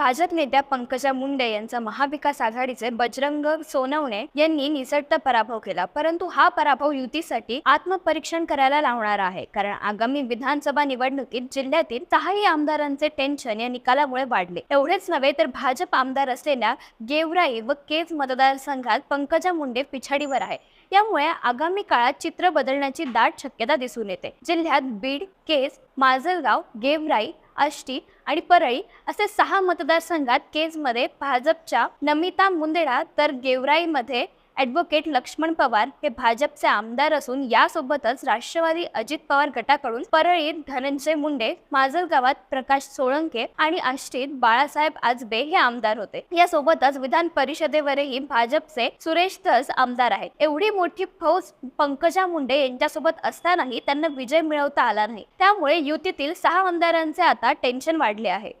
भाजप नेत्या पंकजा मुंडे यांचा महाविकास आघाडीचे बजरंग सोनवणे यांनी निसटता पराभव केला. परंतु हा पराभव युतीसाठी आत्मपरीक्षण करायला लावणार आहे. कारण आगामी विधानसभा निवडणुकीत जिल्ह्यातील सहाही आमदारांचे टेन्शन या निकालामुळे वाढले. एवढेच नव्हे तर भाजप आमदार असलेल्या गेवराई व केज मतदारसंघात पंकजा मुंडे पिछाडीवर आहे. यामुळे आगामी काळात चित्र बदलण्याची दाट शक्यता दिसून येते. जिल्ह्यात बीड केज माजलगाव गेवराई आष्टी आणि परळी असे सहा मतदारसंघात केजमध्ये भाजपच्या नमिता मुंदेडा तर गेवराईमध्ये ॲडव्होकेट लक्ष्मण पवार हे भाजपचे आमदार असून यासोबतच राष्ट्रवादी अजित पवार गटाकडून परळीत धनंजय मुंडे माजलगावात प्रकाश सोळंके आणि आष्टीत बाळासाहेब आजबे हे आमदार होते. यासोबतच विधान परिषदेवरही भाजपचे सुरेश धस आमदार आहेत. एवढी मोठी फौज पंकजा मुंडे यांच्यासोबत असतानाही त्यांना विजय मिळवता आला नाही. त्यामुळे युतीतील सहा आमदारांचे आता टेन्शन वाढले आहे.